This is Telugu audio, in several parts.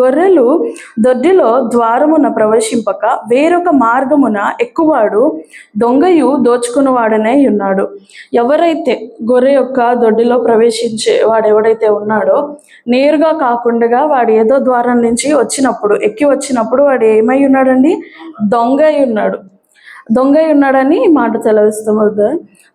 గొర్రెలు దొడ్డిలో ద్వారమున ప్రవేశింపక వేరొక మార్గమున ఎక్కువాడు దొంగయు దోచుకున్నవాడనే ఉన్నాడు. ఎవరైతే గొర్రె యొక్క దొడ్డిలో ప్రవేశించే వాడు ఎవడైతే ఉన్నాడో నేరుగా కాకుండా వాడు ఏదో ద్వారం నుంచి వచ్చినప్పుడు ఎక్కి వచ్చినప్పుడు వాడు ఏమై ఉన్నాడండి? దొంగయి ఉన్నాడు. దొంగయి ఉన్నాడని ఈ మాట తెలవిస్తాము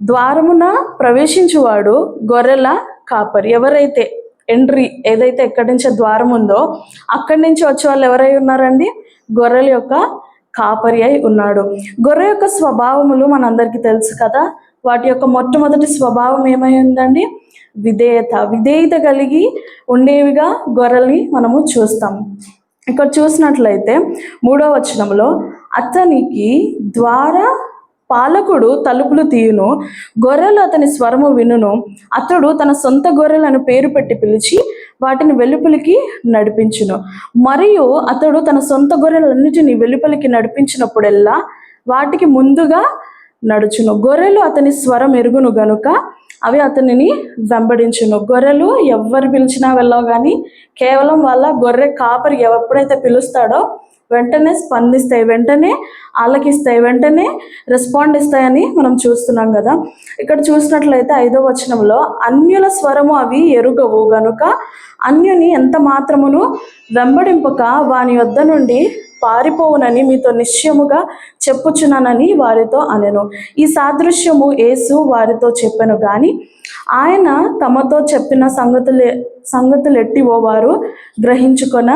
ద్వారమున ప్రవేశించువాడు గొర్రెల కాపరి. ఎవరైతే ఎంట్రీ ఏదైతే ఎక్కడి నుంచి ద్వారం ఉందో అక్కడి నుంచి వచ్చే వాళ్ళు ఎవరై ఉన్నారండి? గొర్రెల యొక్క కాపరి అయి ఉన్నాడు. గొర్రె యొక్క స్వభావములు మనందరికీ తెలుసు కదా. వాటి యొక్క మొట్టమొదటి స్వభావం ఏమై ఉందండి? విధేయత. విధేయత కలిగి ఉండేవిగా గొర్రెల్ని మనము చూస్తాం. ఇక్కడ చూసినట్లయితే మూడో వచనంలో అతనికి ద్వారా పాలకుడు తలుపులు తీయును గొర్రెలు అతని స్వరము వినును. అతడు తన సొంత గొర్రెలను పేరు పెట్టి పిలిచి వాటిని వెలుపలికి నడిపించును. మరియు అతడు తన సొంత గొర్రెలన్నిటిని వెలుపలికి నడిపించినప్పుడెల్లా వాటికి ముందుగా నడుచును. గొర్రెలు అతని స్వరం ఎరుగును గనుక అవి అతనిని వెంబడించును. గొర్రెలు ఎవరు పిలిచినా వెళ్ళవు కానీ కేవలం వాళ్ళ గొర్రె కాపరి ఎప్పుడైతే పిలుస్తాడో వెంటనే స్పందిస్తాయి వెంటనే ఆలకిస్తాయి వెంటనే రెస్పాండ్ ఇస్తాయని మనం చూస్తున్నాం కదా. ఇక్కడ చూసినట్లయితే ఐదో వచనంలో అన్యుల స్వరము అవి ఎరుగవు గనుక అన్యుని ఎంత మాత్రమును వెంబడింపక వాని వద్ద నుండి పారిపోవునని మీతో నిశ్చయముగా చెప్పుచున్నానని వారితో అనెను. ఈ సాదృశ్యము యేసు వారితో చెప్పెను గాని ఆయన తమతో చెప్పిన సంగతులే సంగతులు ఎట్టివో వారు గ్రహించుకొన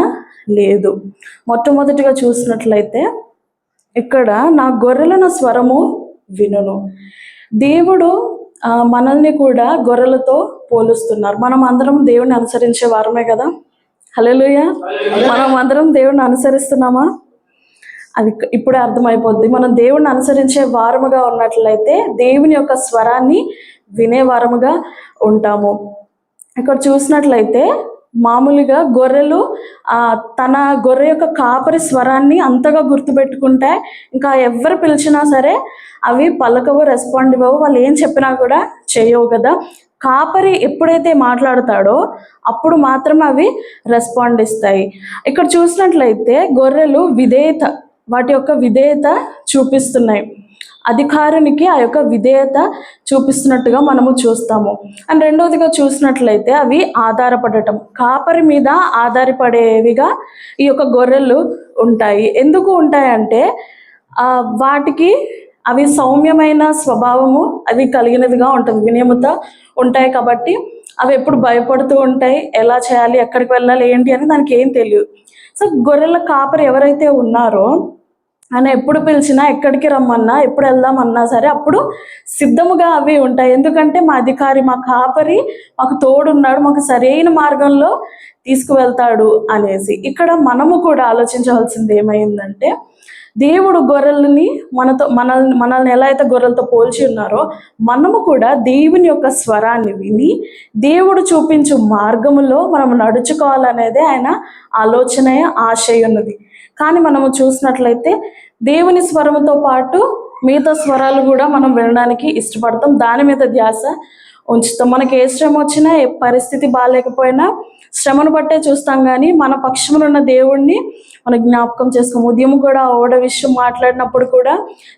లేదు. మొట్టమొదటిగా చూసినట్లయితే ఇక్కడ నా గొర్రెలను స్వరము వినును. దేవుడు మనల్ని కూడా గొర్రెలతో పోలుస్తున్నారు. మనం అందరం దేవుని అనుసరించే వారమే కదా? హలోయ మనం అందరం దేవుడిని అనుసరిస్తున్నామా? అది ఇప్పుడే అర్థమైపోద్ది. మనం దేవుణ్ణి అనుసరించే వారముగా ఉన్నట్లయితే దేవుని యొక్క స్వరాన్ని వినే వారముగా ఉంటాము. ఇక్కడ చూసినట్లయితే మామూలుగా గొర్రెలు తన గొర్రె యొక్క కాపరి స్వరాన్ని అంతగా గుర్తుపెట్టుకుంటే ఇంకా ఎవరు పిలిచినా సరే అవి పలకవు రెస్పాండ్ ఇవ్వవు. వాళ్ళు ఏం చెప్పినా కూడా చేయవు కదా. కాపరి ఎప్పుడైతే మాట్లాడతాడో అప్పుడు మాత్రమే అవి రెస్పాండ్ ఇస్తాయి. ఇక్కడ చూసినట్లయితే గొర్రెలు విధేయత వాటి యొక్క విధేయత చూపిస్తున్నాయి. అధికారునికి ఆ యొక్క విధేయత చూపిస్తున్నట్టుగా మనము చూస్తాము. అండ్ రెండవదిగా చూసినట్లయితే అవి ఆధారపడటం. కాపరి మీద ఆధారపడేవిగా ఈ యొక్క గొర్రెలు ఉంటాయి. ఎందుకు ఉంటాయంటే వాటికి అవి సౌమ్యమైన స్వభావము అవి కలిగినదిగా ఉంటుంది. వినయముత ఉంటాయి కాబట్టి అవి ఎప్పుడు భయపడుతూ ఉంటాయి. ఎలా చేయాలి ఎక్కడికి వెళ్ళాలి ఏంటి అని దానికి ఏం తెలియదు. సో గొర్రెల కాపరి ఎవరైతే ఉన్నారో ఆయన ఎప్పుడు పిలిచినా ఎక్కడికి రమ్మన్నా ఎప్పుడు వెళ్దామన్నా సరే అప్పుడు సిద్ధముగా అవి ఉంటాయి. ఎందుకంటే మా అధికారి మా కాపరి మాకు తోడున్నాడు మాకు సరైన మార్గంలో తీసుకువెళ్తాడు అనేసి. ఇక్కడ మనము కూడా ఆలోచించవలసింది ఏమైందంటే దేవుడు గొర్రెలని మనతో మనల్ని మనల్ని ఎలా అయితే గొర్రెలతో పోల్చి ఉన్నారో మనము కూడా దేవుని యొక్క స్వరాన్ని విని దేవుడు చూపించు మార్గములో మనం నడుచుకోవాలనేదే ఆయన ఆలోచన ఆశయ ఉన్నది. కానీ మనము చూసినట్లయితే దేవుని స్వరముతో పాటు మిగతా స్వరాలు కూడా మనం వినడానికి ఇష్టపడతాం. దాని మీద ధ్యాస ఉంచుతాం. మనకి ఏ శ్రమ వచ్చినా ఏ పరిస్థితి బాగాలేకపోయినా శ్రమను బట్టే చూస్తాం కానీ మన పక్షమున ఉన్న దేవుణ్ణి మన జ్ఞాపకం చేసుకోం ఉదయం కూడా ఓడ విషయం మాట్లాడినప్పుడు కూడా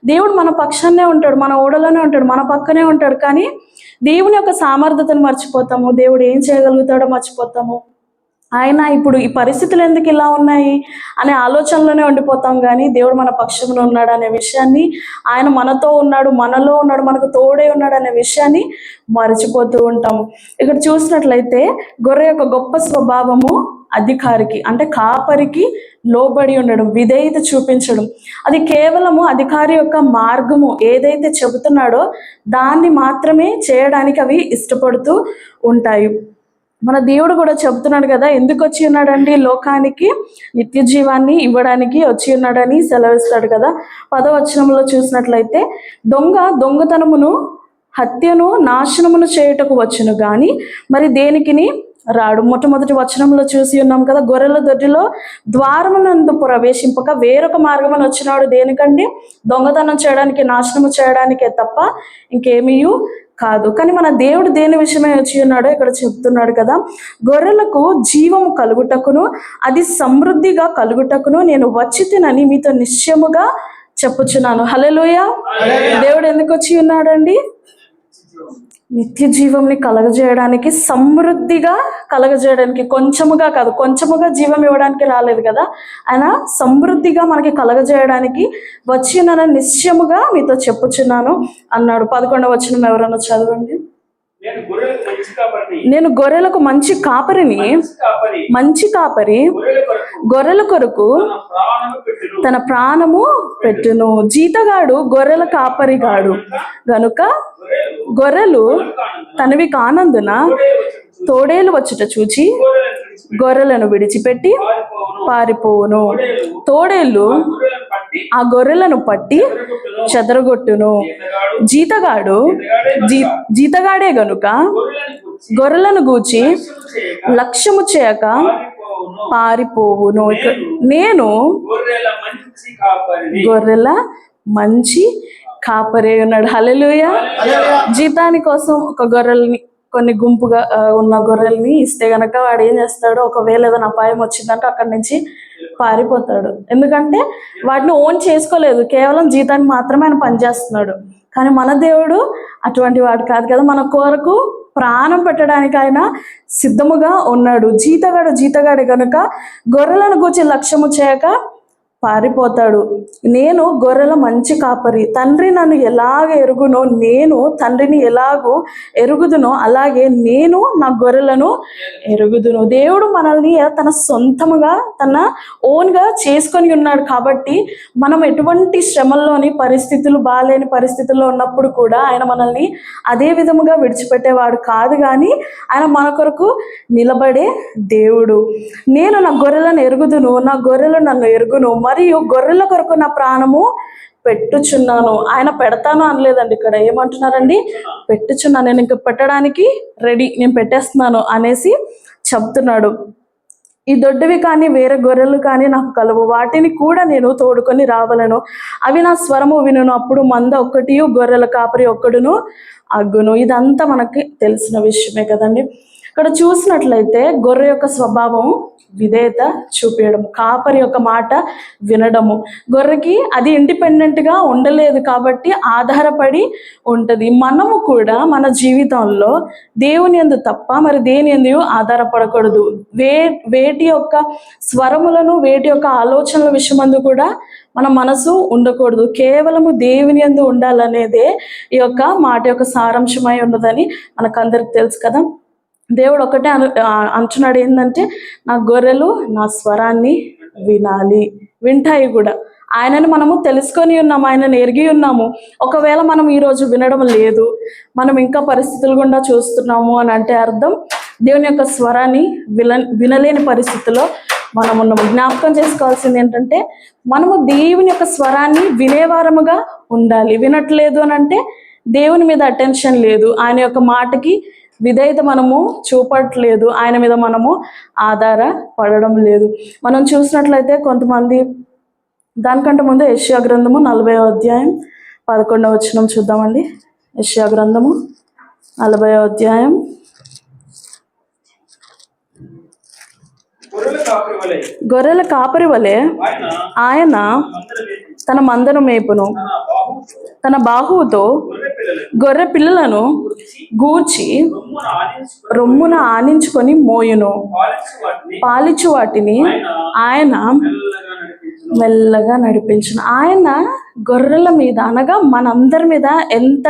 దేవుడు మన పక్షాన్నే ఉంటాడు మన ఓడలోనే ఉంటాడు మన పక్కనే ఉంటాడు. కానీ దేవుని యొక్క సామర్థ్యతను మర్చిపోతాము. దేవుడు ఏం చేయగలుగుతాడో మర్చిపోతాము. ఆయన ఇప్పుడు ఈ పరిస్థితులు ఎందుకు ఇలా ఉన్నాయి అనే ఆలోచనలోనే ఉండిపోతాం కానీ దేవుడు మన పక్షంలో ఉన్నాడు అనే విషయాన్ని ఆయన మనతో ఉన్నాడు మనలో ఉన్నాడు మనకు తోడే ఉన్నాడు అనే విషయాన్ని మర్చిపోతూ ఉంటాము ఇక్కడ చూసినట్లయితే గొర్రె యొక్క గొప్ప స్వభావము అధికారికి అంటే కాపరికి లోబడి ఉండడం విధేయత చూపించడం. అది కేవలము అధికారి యొక్క మార్గము ఏదైతే చెబుతున్నాడో దాన్ని మాత్రమే చేయడానికి అవి ఇష్టపడుతూ ఉంటాయి. మన దేవుడు కూడా చెప్తున్నాడు కదా ఎందుకు వచ్చి ఉన్నాడండి లోకానికి? నిత్య జీవాన్ని ఇవ్వడానికి వచ్చి ఉన్నాడని సెలవిస్తాడు కదా. పదవచనంలో చూసినట్లయితే దొంగ దొంగతనమును హత్యను నాశనమును చేయుటకు వచ్చును గాని మరి దేనికిని? రాడు. మొట్టమొదటి వచనంలో చూసి ఉన్నాం కదా గొర్రెల దొడ్డిలో ద్వారమునందు ప్రవేశింపక వేరొక మార్గమని వచ్చినాడు దేనికండి? దొంగతనం చేయడానికి నాశనము చేయడానికే తప్ప ఇంకేమీ కాదు. కానీ మన దేవుడు దేని విషయమై వచ్చి ఉన్నాడో ఇక్కడ చెప్తున్నాడు కదా. గొర్రెలకు జీవము కలుగుటకును అది సమృద్ధిగా కలుగుటకును నేను వచ్చి తినని మీతో నిశ్చయముగా చెప్పుచున్నాను. హల్లెలూయ. దేవుడు ఎందుకు వచ్చి ఉన్నాడండి? నిత్య జీవంని కలగజేయడానికి సమృద్ధిగా కలగజేయడానికి కొంచెముగా కాదు కొంచెముగా జీవం ఇవ్వడానికి రాలేదు కదా. ఆయన సమృద్ధిగా మనకి కలగజేయడానికి వచ్చిన నిశ్చయముగా మీతో చెప్పుచున్నాను అన్నాడు. పదకొండవ వచ్చిన ఎవరన్నా చదవండి. నేను గొర్రెలకు మంచి కాపరిని. మంచి కాపరి గొర్రెల కొరకు తన ప్రాణము పెట్టును. జీతగాడు గొర్రెల కాపరిగాడు గనుక గొర్రెలు తనవి కానందున తోడేలు వచ్చుట చూచి గొర్రెలను విడిచిపెట్టి పారిపోవును. తోడేళ్ళు ఆ గొర్రెలను పట్టి చెదరగొట్టును. జీతగాడు. జీ జీతగాడే గనుక గొర్రెలను గూచి లక్ష్యము చేయక పారిపోవును. నేను గొర్రెల మంచి కాపరే ఉన్నాడు. హల్లెలూయా. జీతాని కోసం ఒక గొర్రెల్ని కొన్ని గుంపుగా ఉన్న గొర్రెల్ని ఇస్తే గనక వాడు ఏం చేస్తాడు? ఒకవేళ ఏదైనా అపాయం వచ్చిందంటే అక్కడి నుంచి పారిపోతాడు. ఎందుకంటే వాటిని ఓన్ చేసుకోలేదు. కేవలం జీతానికి మాత్రమే ఆయన పనిచేస్తున్నాడు. కానీ మన దేవుడు అటువంటి వాడు కాదు కదా. మన కొరకు ప్రాణం పెట్టడానికి ఆయన సిద్ధముగా ఉన్నాడు. జీతగాడు జీతగాడు కనుక గొర్రెలను గూర్చి లక్ష్యము చేయక పారిపోతాడు. నేను గొర్రెల మంచి కాపరి. తండ్రి నన్ను ఎలాగ ఎరుగునో నేను తండ్రిని ఎలాగో ఎరుగుదునో అలాగే నేను నా గొర్రెలను ఎరుగుదును. దేవుడు మనల్ని తన సొంతముగా తన ఓన్గా చేసుకొని ఉన్నాడు కాబట్టి మనం ఎటువంటి శ్రమల్లోని పరిస్థితులు బాగాలేని పరిస్థితుల్లో ఉన్నప్పుడు కూడా ఆయన మనల్ని అదే విధముగా విడిచిపెట్టేవాడు కాదు కానీ ఆయన మన కొరకు నిలబడే దేవుడు. నేను నా గొర్రెలను ఎరుగుదును నా గొర్రెలు నన్ను ఎరుగును మరియు గొర్రెల కొరకు నా ప్రాణము పెట్టుచున్నాను. ఆయన పెడతాను అనలేదండి ఇక్కడ. ఏమంటున్నారండి? పెట్టుచున్నాను. నేను ఇంకా పెట్టడానికి రెడీ నేను పెట్టేస్తున్నాను అనేసి చెప్తున్నాడు. ఈ దొడ్డివి కానీ వేరే గొర్రెలు కానీ నాకు కలవు. వాటిని కూడా నేను తోడుకొని రావలను. అవి నా స్వరము వినును. అప్పుడు మంద ఒక్కటి గొర్రెల కాపరి ఒక్కడును అగ్గును. ఇదంతా మనకి తెలిసిన విషయమే కదండి. ఇక్కడ చూసినట్లయితే గొర్రె యొక్క స్వభావం విధేయత చూపించడం కాపరి యొక్క మాట వినడము. గొర్రెకి అది ఇండిపెండెంట్గా ఉండలేదు కాబట్టి ఆధారపడి ఉంటుంది. మనము కూడా మన జీవితంలో దేవుని ఎందు తప్ప మరి దేని ఎందు ఆధారపడకూడదు. వే వేటి యొక్క స్వరములను వేటి యొక్క ఆలోచనల విషయమందు కూడా మన మనసు ఉండకూడదు. కేవలము దేవుని ఎందు ఉండాలనేదే ఈ యొక్క మాట యొక్క సారాంశమై ఉన్నదని మనకందరికి తెలుసు కదా. దేవుడు ఒకటే అను ఆ, ఏంటంటే నా గొర్రెలు నా స్వరాన్ని వినాలి వింటాయి కూడా. ఆయనను మనము తెలుసుకొని ఉన్నాము ఆయనను ఎరిగి ఉన్నాము. ఒకవేళ మనం ఈరోజు వినడం లేదు మనం ఇంకా పరిస్థితులు గుండా చూస్తున్నాము అని అంటే అర్థం. దేవుని యొక్క స్వరాన్ని విన వినలేని పరిస్థితిలో మనం ఉన్నాము. జ్ఞాపకం చేసుకోవాల్సింది ఏంటంటే మనము దేవుని యొక్క స్వరాన్ని వినేవారముగా ఉండాలి. వినట్లేదు అని అంటే దేవుని మీద అటెన్షన్ లేదు. ఆయన యొక్క మాటకి విధేయత మనము చూపట్లేదు. ఆయన మీద మనము ఆధారపడడం లేదు. మనం చూసినట్లయితే కొంతమంది దానికంటే ముందు యష్యా గ్రంథము నలభై అధ్యాయం పదకొండవ వచనం చూద్దామండి. యష్యా గ్రంథము నలభై అధ్యాయం గొర్రెల కాపరి వలె ఆయన తన మందను మేపును. తన బాహుతో తన బాహువుతో గొర్రె పిల్లలను గూర్చి రొమ్మున ఆనించుకొని మోయును. వాటిని పాలిచ్చు వాటిని ఆయన మెల్లగా నడిపించిన. ఆయన గొర్రెల మీద అనగా మనందరి మీద ఎంత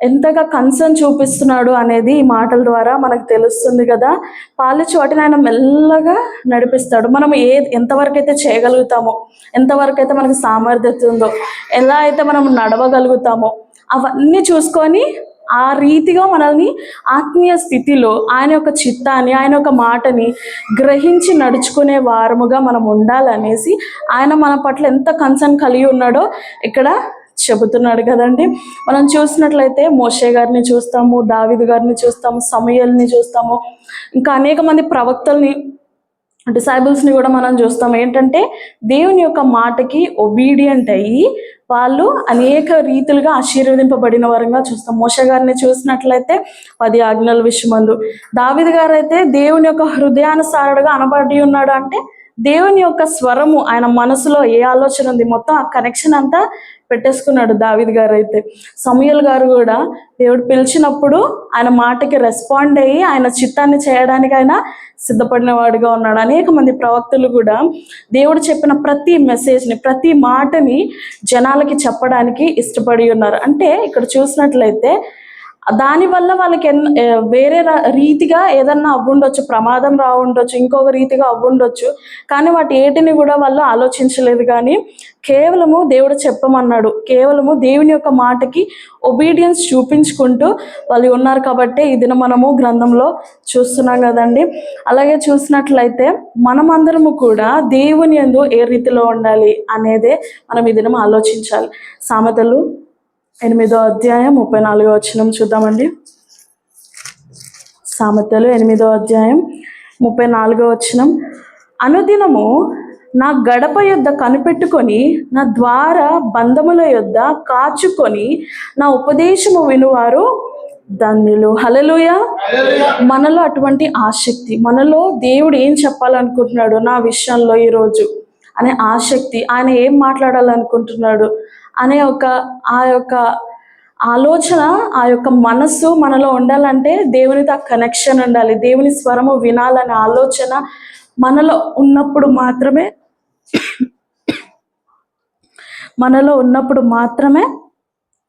ఎంతగా కన్సర్న్ చూపిస్తున్నాడు అనేది ఈ మాటల ద్వారా మనకు తెలుస్తుంది కదా. పాలిచ్చు వాటిని ఆయన మెల్లగా నడిపిస్తాడు. మనం ఏ ఎంతవరకు అయితే చేయగలుగుతామో ఎంతవరకు అయితే మనకు సామర్థ్యత ఉందో ఎలా అయితే మనం నడవగలుగుతామో అవన్నీ చూసుకొని ఆ రీతిగా మనల్ని ఆత్మీయ స్థితిలో ఆయన యొక్క చిత్తాన్ని ఆయన యొక్క మాటని గ్రహించి నడుచుకునే వారముగా మనం ఉండాలనేసి ఆయన మన పట్ల ఎంత కన్సర్న్ కలిగి ఉన్నాడో ఇక్కడ చెబుతున్నాడు కదండి. మనం చూసినట్లయితే మోషే గారిని చూస్తాము దావిద్ గారిని చూస్తాము సమయల్ని చూస్తాము. ఇంకా అనేక మంది ప్రవక్తల్ని డిసైబుల్స్ని కూడా మనం చూస్తాం ఏంటంటే దేవుని యొక్క మాటకి ఒబీడియంట్ అయ్యి వాళ్ళు అనేక రీతులుగా ఆశీర్వదింపబడిన వారంగా చూస్తాం. మోష గారిని చూసినట్లయితే పది ఆజ్ఞల విషయమందు. దావిది గారు అయితే దేవుని యొక్క హృదయానుసారుడుగా అనబడి ఉన్నాడు అంటే దేవుని యొక్క స్వరము ఆయన మనసులో ఏ ఆలోచన ఉంది? మొత్తం ఆ కనెక్షన్ అంతా పెట్టేసుకున్నాడు దావిద్ గారు అయితే సమయల్ గారు కూడా దేవుడు పిలిచినప్పుడు ఆయన మాటకి రెస్పాండ్ అయ్యి ఆయన చిత్తాన్ని చేయడానికి ఆయన సిద్ధపడిన వాడుగా ఉన్నాడు. అనేక మంది ప్రవక్తలు కూడా దేవుడు చెప్పిన ప్రతి మెసేజ్ని ప్రతి మాటని జనాలకి చెప్పడానికి ఇష్టపడి ఉన్నారు. అంటే ఇక్కడ చూసినట్లయితే దానివల్ల వాళ్ళకి ఎన్ వేరే రీతిగా ఏదన్నా అవ్వుండొచ్చు ప్రమాదం రావుండొచ్చు ఇంకొక రీతిగా అవ్వుండొచ్చు కానీ వాటి ఏటిని కూడా వాళ్ళు ఆలోచించలేదు. కానీ కేవలము దేవుడు చెప్పమన్నాడు. కేవలము దేవుని యొక్క మాటకి ఒబీడియన్స్ చూపించుకుంటూ వాళ్ళు ఉన్నారు కాబట్టి ఇది మనము గ్రంథంలో చూస్తున్నాం కదండి. అలాగే చూసినట్లయితే మనమందరము కూడా దేవుని యందు ఏ రీతిలో ఉండాలి అనేదే మనం ఈ దినం ఆలోచించాలి. సామెతలు ఎనిమిదో అధ్యాయం ముప్పై నాలుగో వచనం చూద్దామండి. సామెతలు ఎనిమిదో అధ్యాయం ముప్పై నాలుగో వచనం. అనుదినము నా గడప యొద్ద కనిపెట్టుకొని నా ద్వార బంధముల యొద్ద కాచుకొని నా ఉపదేశము వినువారు ధన్యులు. హలలుయ మనలో అటువంటి ఆసక్తి మనలో దేవుడు ఏం చెప్పాలనుకుంటున్నాడు నా విషయంలో ఈరోజు అనే ఆసక్తి ఆయన ఏం మాట్లాడాలనుకుంటున్నాడు అనే ఒక ఆ యొక్క ఆలోచన ఆ యొక్క మనస్సు మనలో ఉండాలంటే దేవునితో ఆ కనెక్షన్ ఉండాలి. దేవుని స్వరము వినాలనే ఆలోచన మనలో ఉన్నప్పుడు మాత్రమే మనలో ఉన్నప్పుడు మాత్రమే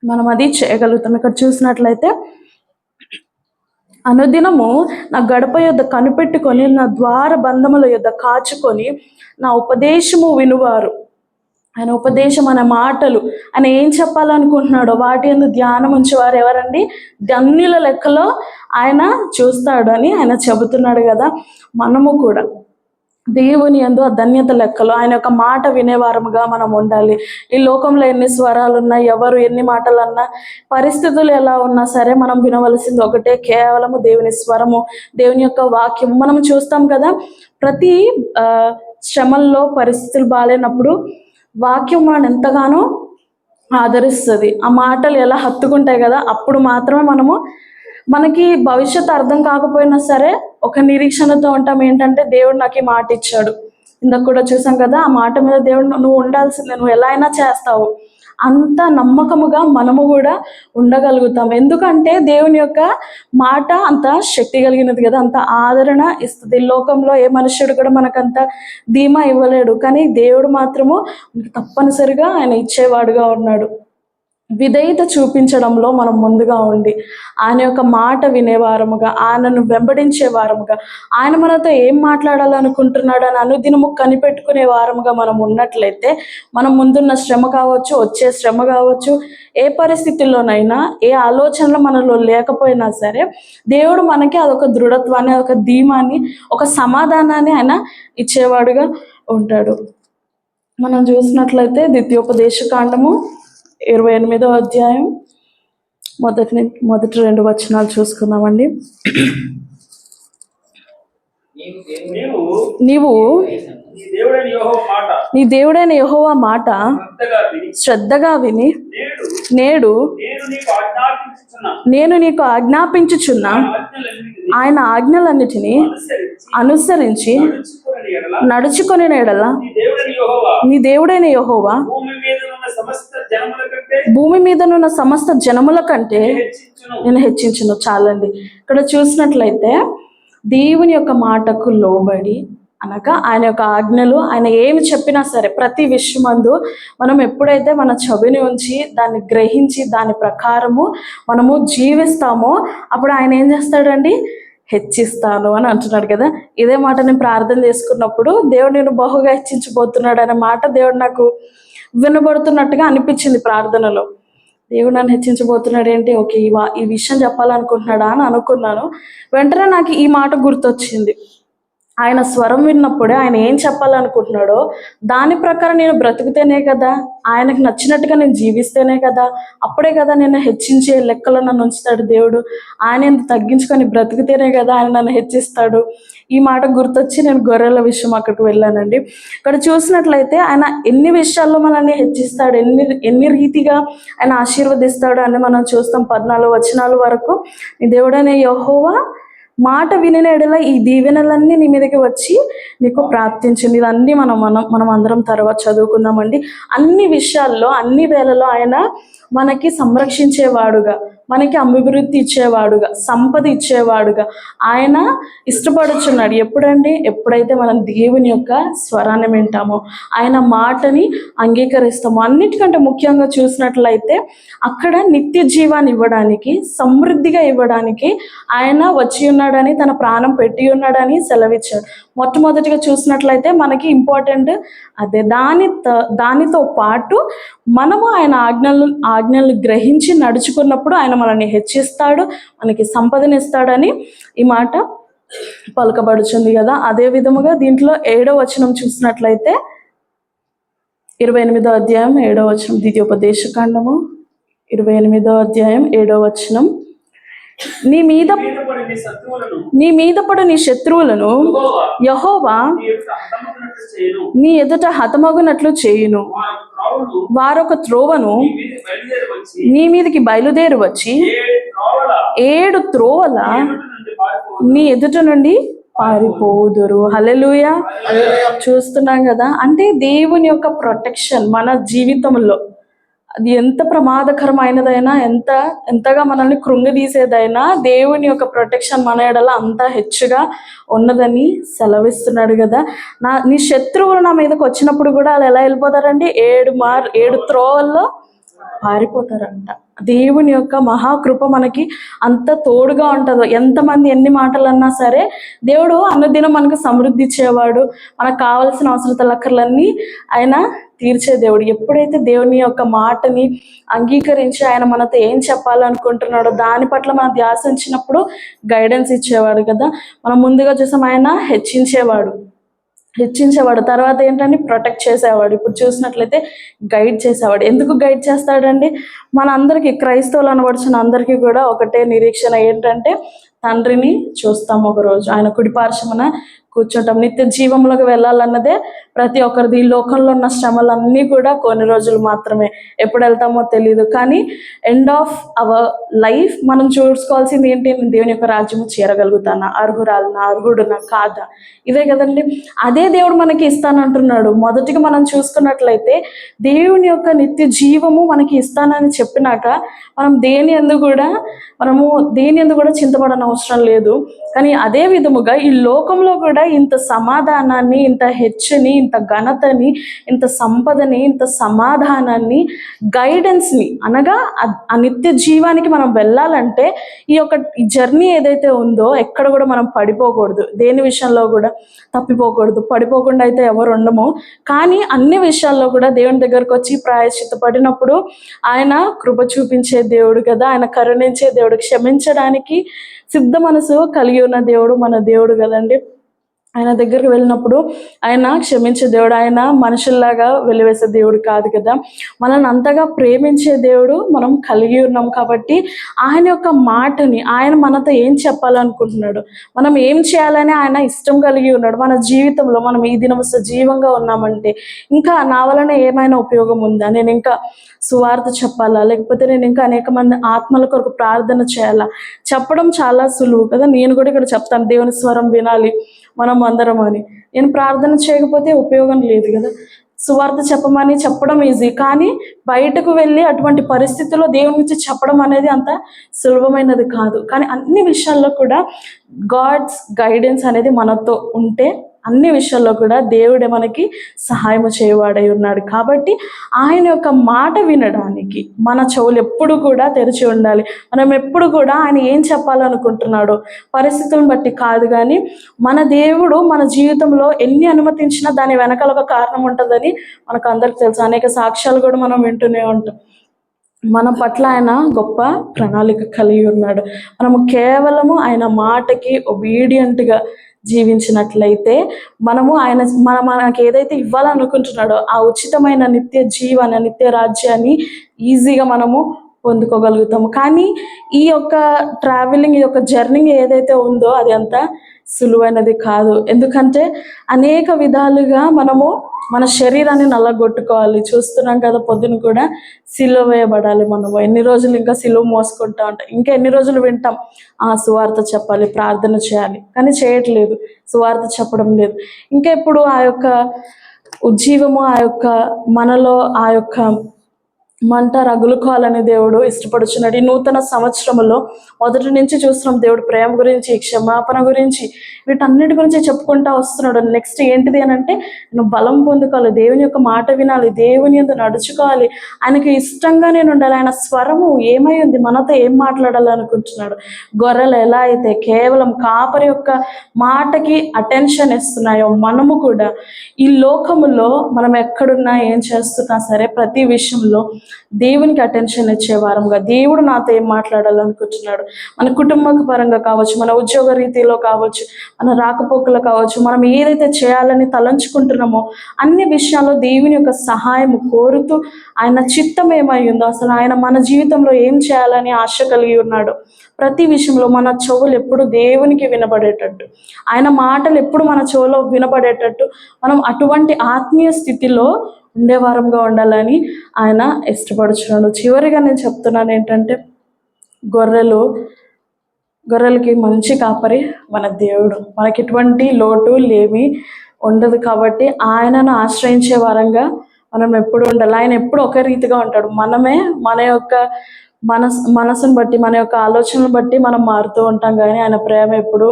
మనం అది చేయగలుగుతాం. ఇక్కడ చూసినట్లయితే అనుదినము నా గడప యొద్ద కనిపెట్టుకొని నా ద్వార బంధముల యొద్ద కాచుకొని నా ఉపదేశము వినువారు. ఆయన ఉపదేశం అనే మాటలు ఆయన ఏం చెప్పాలనుకుంటున్నాడో వాటి ఎందు ధ్యానం ఉంచేవారు ఎవరండి? ధన్యుల లెక్కలో ఆయన చూస్తాడు అని ఆయన చెబుతున్నాడు కదా. మనము కూడా దేవుని ఎందు ఆ ధన్యత లెక్కలో ఆయన యొక్క మాట వినేవారముగా మనం ఉండాలి. ఈ లోకంలో ఎన్ని స్వరాలు ఉన్నా ఎవరు ఎన్ని మాటలు అన్నా పరిస్థితులు ఎలా ఉన్నా సరే మనం వినవలసింది ఒకటే కేవలము దేవుని స్వరము దేవుని యొక్క వాక్యం మనం చూస్తాం కదా ప్రతి ఆ, శ్రమల్లో పరిస్థితులు బాగాలేనప్పుడు వాక్యం మనం ఎంతగానో ఆదరిస్తుంది. ఆ మాటలు ఎలా హత్తుకుంటాయి కదా అప్పుడు మాత్రమే మనము మనకి భవిష్యత్ అర్థం కాకపోయినా సరే ఒక నిరీక్షణతో ఉంటాం. ఏంటంటే దేవుడు నాకు ఈ మాట ఇచ్చాడు. ఇందాక కూడా చూసాం కదా ఆ మాట మీద దేవుడు నువ్వు ఉండాల్సిందే నువ్వు ఎలా అయినా చేస్తావు. అంత నమ్మకముగా మనము కూడా ఉండగలుగుతాం. ఎందుకంటే దేవుని యొక్క మాట అంత శక్తి కలిగినది కదా అంత ఆదరణ ఇస్తుంది. లోకంలో ఏ మనుషుడు కూడా మనకంత ధీమా ఇవ్వలేడు. కానీ దేవుడు మాత్రము తప్పనిసరిగా ఆయన ఇచ్చేవాడుగా ఉన్నాడు. విధేయత చూపించడంలో మనం ముందుగా ఉండి ఆయన యొక్క మాట వినేవారముగా ఆయనను వెంబడించే వారముగా ఆయన మనతో ఏం మాట్లాడాలనుకుంటున్నాడు అని అనుదినము కనిపెట్టుకునే వారముగా మనం ఉన్నట్లయితే మనం ముందున్న శ్రమ కావచ్చు వచ్చే శ్రమ కావచ్చు ఏ పరిస్థితుల్లోనైనా ఏ ఆలోచనలు మనలో లేకపోయినా సరే దేవుడు మనకి అదొక దృఢత్వాన్ని ఒక ధీమాన్ని ఒక సమాధానాన్ని ఆయన ఇచ్చేవాడుగా ఉంటాడు. మనం చూసినట్లయితే ద్వితీయోపదేశ కాండము ఇరవై ఎనిమిదో అధ్యాయం. మొదటి మొదటి రెండు వచనాలు చూసుకుందామండి. నీవు నీ దేవుడైన యెహోవా మాట శ్రద్ధగా విని. నేడు నేను నీకు ఆజ్ఞాపించుచున్న. ఆయన ఆజ్ఞలన్నిటినీ అనుసరించి నడుచుకుని ఎడల నీ దేవుడైన యెహోవా భూమి మీద ఉన్న సమస్త జనముల కంటే భూమి మీదనున్న సమస్త జనముల కంటే నేను హెచ్చించును. చాలండి. ఇక్కడ చూసినట్లయితే దేవుని యొక్క మాటకు లోబడి అనగా ఆయన యొక్క ఆజ్ఞలు ఆయన ఏమి చెప్పినా సరే ప్రతి విషయమందు మనం ఎప్పుడైతే మన చెవిని ఉంచి దాన్ని గ్రహించి దాని ప్రకారము మనము జీవిస్తామో అప్పుడు ఆయన ఏం చేస్తాడండి? హెచ్చిస్తాను అని అంటున్నాడు కదా. ఇదే మాట నేను ప్రార్థన చేసుకున్నప్పుడు దేవుడు నేను బహుగా హెచ్చించబోతున్నాడు అనే మాట దేవుడు నాకు వినబడుతున్నట్టుగా అనిపించింది ప్రార్థనలో. దేవుడు నన్ను హెచ్చించబోతున్నాడు ఏంటి? ఓకే ఈ వా- ఈ విషయం చెప్పాలనుకుంటున్నాడా? అని అనుకున్నాను. వెంటనే నాకు ఈ మాట గుర్తొచ్చింది. ఆయన స్వరం విన్నప్పుడే ఆయన ఏం చెప్పాలనుకుంటున్నాడో దాని ప్రకారం నేను బ్రతికితేనే కదా ఆయనకు నచ్చినట్టుగా నేను జీవిస్తేనే కదా అప్పుడే కదా నేను హెచ్చించే లెక్కలో నన్ను ఉంచుతాడు దేవుడు. ఆయన ఎంత తగ్గించుకొని బ్రతికితేనే కదా ఆయన నన్ను హెచ్చిస్తాడు. ఈ మాట గుర్తొచ్చి నేను గొర్రెల విషయం అక్కడికి వెళ్ళానండి. ఇక్కడ చూసినట్లయితే ఆయన ఎన్ని విషయాల్లో మనల్ని హెచ్చిస్తాడు ఎన్ని ఎన్ని రీతిగా ఆయన ఆశీర్వదిస్తాడు అని మనం చూస్తాం. పద్నాలుగు వచనాల వరకు. నీ దేవుడైన యెహోవా మాట వినిన ఎడల ఈ దీవెనలన్నీ నీ మీదకి వచ్చి నీకు ప్రాప్తించింది. ఇవన్నీ మనం మనం మనం అందరం తర్వాత చదువుకుందామండి. అన్ని విషయాల్లో అన్ని వేళలో ఆయన మనకి సంరక్షించేవాడుగా. మనకి అభివృద్ధి ఇచ్చేవాడుగా సంపద ఇచ్చేవాడుగా. ఆయన ఇష్టపడుచున్నాడు. ఎప్పుడండి? ఎప్పుడైతే మనం దేవుని యొక్క స్వరాన్ని వింటామో ఆయన మాటని అంగీకరిస్తామో అన్నిటికంటే ముఖ్యంగా చూసినట్లయితే అక్కడ నిత్య జీవాన్ని ఇవ్వడానికి సమృద్ధిగా ఇవ్వడానికి ఆయన వచ్చి ఉన్నాడని తన ప్రాణం పెట్టి ఉన్నాడని సెలవిచ్చాడు. మొట్టమొదటిగా చూసినట్లయితే మనకి ఇంపార్టెంట్ అదే దాని దానితో పాటు మనము ఆయన ఆజ్ఞలు ఆజ్ఞలు గ్రహించి నడుచుకున్నప్పుడు ఆయన మనల్ని హెచ్చిస్తాడు మనకి సంపదనిస్తాడని ఈ మాట పలుకబడుచుంది కదా. అదే విధముగా దీంట్లో ఏడో వచనం చూసినట్లయితే ఇరవై ఎనిమిదో అధ్యాయం ఏడో వచనం ద్వితీయోపదేశ కాండము. ఇరవై ఎనిమిదో అధ్యాయం ఏడో వచనం. నీ మీద నీ మీద పడు నీ శత్రువులను యెహోవా నీ ఎదుట హతమగునట్లు చేయును. వారొక త్రోవను నీ మీదికి బయలుదేరి వచ్చి ఏడు త్రోవల నీ ఎదుట నుండి పారిపోదురు. హల్లెలూయ. చూస్తున్నాం కదా అంటే దేవుని యొక్క ప్రొటెక్షన్ మన జీవితంలో. అది ఎంత ప్రమాదకరమైనదైనా ఎంత ఎంతగా మనల్ని కృంగదీసేదైనా దేవుని యొక్క ప్రొటెక్షన్ మన ఎడల అంత హెచ్చుగా ఉన్నదని సెలవిస్తున్నాడు కదా. నా నీ శత్రువులు నా మీదకి వచ్చినప్పుడు కూడా వాళ్ళు ఎలా వెళ్ళిపోతారండి? ఏడు మార్ ఏడు త్రోవల్లో పారిపోతారంట. దేవుని యొక్క మహాకృప మనకి అంత తోడుగా ఉంటుందో ఎంతమంది ఎన్ని మాటలు అన్నా సరే దేవుడు అన్నదినం మనకు సమృద్ధి ఇచ్చేవాడు మనకు కావలసిన అవసరతలక్కర్లన్నీ ఆయన తీర్చే దేవుడు. ఎప్పుడైతే దేవుని యొక్క మాటని అంగీకరించి ఆయన మనతో ఏం చెప్పాలనుకుంటున్నాడో దాని పట్ల మన ధ్యాస ఉంచినప్పుడు గైడెన్స్ ఇచ్చేవాడు కదా. మనం ముందుగా చూసాం ఆయన హెచ్చించేవాడు. హెచ్చించేవాడు తర్వాత ఏంటంటే ప్రొటెక్ట్ చేసేవాడు. ఇప్పుడు చూసినట్లయితే గైడ్ చేసేవాడు. ఎందుకు గైడ్ చేస్తాడండి? మన అందరికీ క్రైస్తవులు అనబడిచిన అందరికీ కూడా ఒకటే నిరీక్షణ ఏంటంటే తండ్రిని చూస్తాం ఒకరోజు. ఆయన కుడిపార్శ్వమున కూర్చుంటాం. నిత్య జీవంలోకి వెళ్ళాలన్నదే ప్రతి ఒక్కరిది. ఈ లోకంలో ఉన్న శ్రమలన్నీ కూడా కొన్ని రోజులు మాత్రమే. ఎప్పుడు వెళ్తామో తెలియదు కానీ ఎండ్ ఆఫ్ అవర్ లైఫ్ మనం చూసుకోవాల్సింది ఏంటి నేను దేవుని యొక్క రాజ్యము చేరగలుగుతానా? అర్హురాలనా? అర్హుడునా? కాదా? ఇదే కదండి. అదే దేవుడు మనకి ఇస్తానంటున్నాడు. మొదటిగా మనం చూసుకున్నట్లయితే దేవుని యొక్క నిత్య జీవము మనకి ఇస్తానని చెప్పినాక మనం దేని ఎందు కూడా మనము దేని ఎందు కూడా చింతపడని అవసరం లేదు. కానీ అదే విధముగా ఈ లోకంలో కూడా ఇంత సమాధానాన్ని ఇంత హెచ్చుని ఇంత ఘనతని ఇంత సంపదని ఇంత సమాధానాన్ని గైడెన్స్ని అనగా ఆ- నిత్య జీవానికి మనం వెళ్ళాలంటే ఈ యొక్క ఈ జర్నీ ఏదైతే ఉందో ఎక్కడ కూడా మనం పడిపోకూడదు. దేని విషయంలో కూడా తప్పిపోకూడదు. పడిపోకుండా అయితే ఎవరు ఉండము. కానీ అన్ని విషయాల్లో కూడా దేవుని దగ్గరకు వచ్చి ప్రాయశ్చిత పడినప్పుడు ఆయన కృప చూపించే దేవుడు కదా. ఆయన కరుణించే దేవుడు. క్షమించడానికి సిద్ధ మనసు కలిగి ఉన్న దేవుడు మన దేవుడు కదండి. ఆయన దగ్గరికి వెళ్ళినప్పుడు ఆయన క్షమించే దేవుడు ఆయన మనుషుల్లాగా వెలివేసే దేవుడు కాదు కదా. మనల్ని అంతగా ప్రేమించే దేవుడు మనం కలిగి ఉన్నాం కాబట్టి ఆయన యొక్క మాటని ఆయన మనతో ఏం చెప్పాలనుకుంటున్నాడు మనం ఏం చేయాలని ఆయన ఇష్టం కలిగి ఉన్నాడు మన జీవితంలో మనం ఈ దినం సజీవంగా ఉన్నామంటే ఇంకా నా వలన ఏమైనా ఉపయోగం ఉందా? నేను ఇంకా సువార్త చెప్పాలా? లేకపోతే నేను ఇంకా అనేక మంది ఆత్మల కొరకు ప్రార్థన చేయాలా? చెప్పడం చాలా సులువు కదా. నేను కూడా ఇక్కడ చెప్తాను దేవుని స్వరం వినాలి. మనం అందరం అని. నేను ప్రార్థన చేయకపోతే ఉపయోగం లేదు కదా. సువార్త చెప్పమని చెప్పడం ఈజీ కానీ బయటకు వెళ్ళి అటువంటి పరిస్థితుల్లో దేవుని గురించి చెప్పడం అనేది అంత సులభమైనది కాదు. కానీ అన్ని విషయాల్లో కూడా గాడ్స్ గైడెన్స్ అనేది మనతో ఉంటే అన్ని విషయాల్లో కూడా దేవుడే మనకి సహాయం చేయవాడై ఉన్నాడు. కాబట్టి ఆయన యొక్క మాట వినడానికి మన చెవులు ఎప్పుడు కూడా తెరిచి ఉండాలి. మనం ఎప్పుడు కూడా ఆయన ఏం చెప్పాలనుకుంటున్నాడో పరిస్థితులను బట్టి కాదు కానీ మన దేవుడు మన జీవితంలో ఎన్ని అనుమతించినా దాని వెనకాల ఒక కారణం ఉంటుందని మనకు అందరికి తెలుసు. అనేక సాక్ష్యాలు కూడా మనం వింటూనే ఉంటాం. మన పట్ల ఆయన గొప్ప ప్రణాళిక కలిగి ఉన్నాడు. మనము కేవలము ఆయన మాటకి ఒబీడియంట్గా జీవించినట్లయితే మనము ఆయన మన మనకి ఏదైతే ఇవ్వాలనుకుంటున్నాడో ఆ ఉచితమైన నిత్య జీవన నిత్య రాజ్యాన్ని ఈజీగా మనము పొందుకోగలుగుతాము. కానీ ఈ యొక్క ట్రావెలింగ్ ఈ యొక్క జర్నీ ఏదైతే ఉందో అది అంత సులువైనది కాదు. ఎందుకంటే అనేక విధాలుగా మనము మన శరీరాన్ని నల్లగొట్టుకోవాలి. చూస్తున్నాం కదా పొద్దున కూడా సిలువ వేయబడాలి మనము. ఎన్ని రోజులు ఇంకా సిలువ మోసుకుంటా ఉంటాం. ఇంకా ఎన్ని రోజులు వింటాం? ఆ సువార్త చెప్పాలి ప్రార్థన చేయాలి. కానీ చేయట్లేదు. సువార్త చెప్పడం లేదు. ఇంకా ఇప్పుడు ఆ యొక్క ఉజ్జీవము ఆ యొక్క మనలో ఆ యొక్క మంట రగులుకోవాలని దేవుడు ఇష్టపడుచున్నాడు. ఈ నూతన సంవత్సరంలో మొదటి నుంచి చూస్తున్నాం దేవుడు ప్రేమ గురించి క్షమాపణ గురించి వీటన్నిటి గురించి చెప్పుకుంటా వస్తున్నాడు. నెక్స్ట్ ఏంటిది అని అంటే నేను బలం పొందుకోవాలి దేవుని యొక్క మాట వినాలి దేవుని ఎందు నడుచుకోవాలి. ఆయనకి ఇష్టంగా నేను ఉండాలి ఆయన స్వరము ఏమై ఉంది మనతో ఏం మాట్లాడాలనుకుంటున్నాడు గొర్రెలు ఎలా అయితే కేవలం కాపరి యొక్క మాటకి అటెన్షన్ ఇస్తున్నాయో మనము కూడా ఈ లోకములో మనం ఎక్కడున్నా ఏం చేస్తున్నా సరే ప్రతి విషయంలో దేవునికి అటెన్షన్ ఇచ్చే వారంగా దేవుడు నాతో ఏం మాట్లాడాలనుకుంటున్నాడు? మన కుటుంబ పరంగా కావచ్చు మన ఉద్యోగ రీతిలో కావచ్చు మన రాకపోకలు కావచ్చు మనం ఏదైతే చేయాలని తలంచుకుంటున్నామో అన్ని విషయాల్లో దేవుని యొక్క సహాయం కోరుతూ ఆయన చిత్తం ఏమై ఉందో అసలు ఆయన మన జీవితంలో ఏం చేయాలని ఆశ కలిగి ఉన్నాడు. ప్రతి విషయంలో మన చెవులు ఎప్పుడు దేవునికి వినబడేటట్టు ఆయన మాటలు ఎప్పుడు మన చెవులో వినబడేటట్టు మనం అటువంటి ఆత్మీయ స్థితిలో ఉండేవారంగా ఉండాలని ఆయన ఇష్టపడుచున్నాడు. చివరిగా నేను చెప్తున్నాను ఏంటంటే గొర్రెలు గొర్రెలకి మంచి కాపరి మన దేవుడు. మనకి ఎటువంటి లోటు లేమి ఉండదు కాబట్టి ఆయనను ఆశ్రయించే వారంగా మనం ఎప్పుడు ఉండాలి. ఆయన ఎప్పుడు ఒక రీతిగా ఉంటాడు. మనమే మన యొక్క మనస్ మనసును బట్టి మన యొక్క ఆలోచనను బట్టి మనం మారుతూ ఉంటాం. కానీ ఆయన ప్రేమ ఎప్పుడు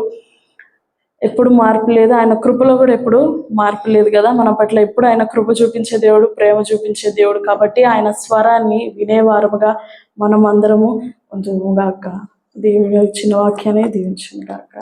ఎప్పుడు మార్పు లేదు. ఆయన కృపలో కూడా ఎప్పుడు మార్పు లేదు కదా. మన పట్ల ఎప్పుడు ఆయన కృప చూపించే దేవుడు ప్రేమ చూపించే దేవుడు కాబట్టి ఆయన స్వరాన్ని వినేవారముగా మనం అందరము ఉంచుగాక దేవుడు ఇచ్చిన వాక్యాన్ని దీవించుగాక